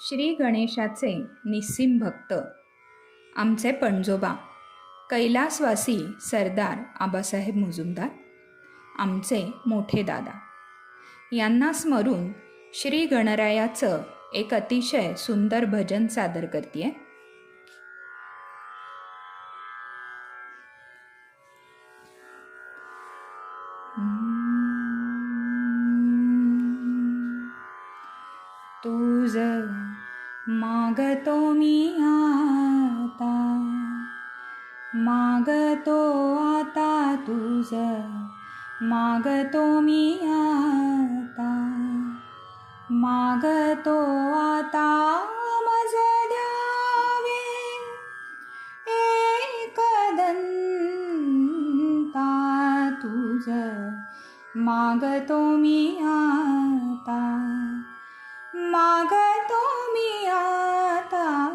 श्री गणेशाचे निस्सीम भक्त. आमचे पणजोबा कैलासवासी सरदार आबासाहेब मुजुमदार आमचे मोठे दादा. यांना स्मरून श्री गणरायाचं एक अतिशय सुंदर भजन सादर करते तुझ मागतो मी आता. मागतो आता तुझ मागतो मी आता. मागतो आता मज द्यावे एकदंता. तुझ मागतो मी आता मागतो मी आता.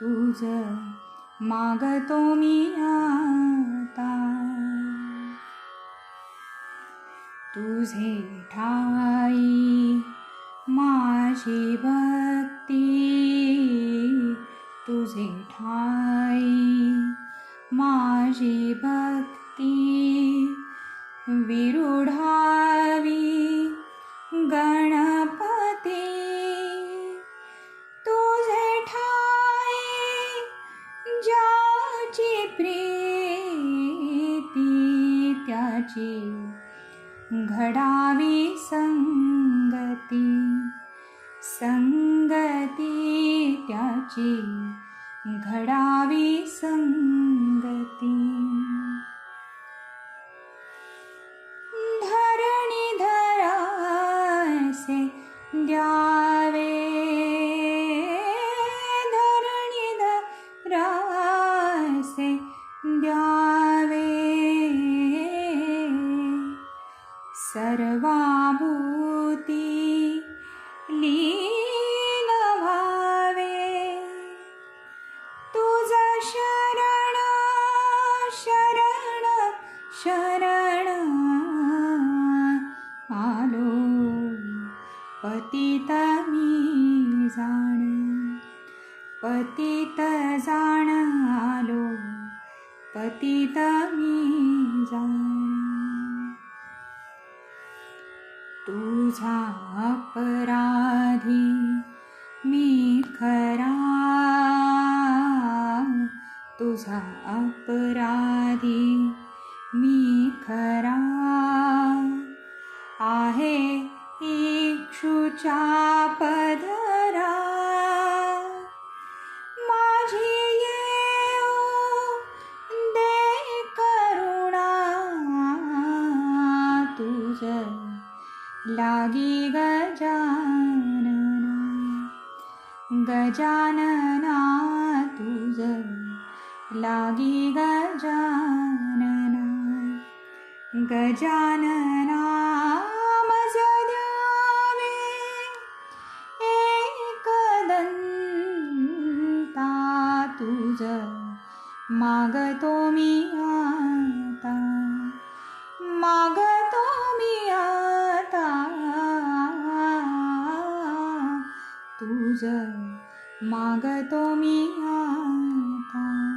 तुझ मागतो मी आता. तुझे ठाई माझी भक्ती. तुझे ठाई माझी भक्ती. विरुढा प्रीती त्याची घडावी संगती संगती त्याची घडावी संगती. सर्वाभूती लीन भावे तुझ शरण शरण शरण आलो. पतित मी जाण पतित जाण आलो. पतित मी जाण. तुझा अपराधी मी खरा. तुझा अपराधी मी खरा. लागी गजानना गजानना तुझ लागी गजानना गजानना मज द्यावे एकदंता तुझ मागतो मी आता. माग যাও মাগা তুমি আতা।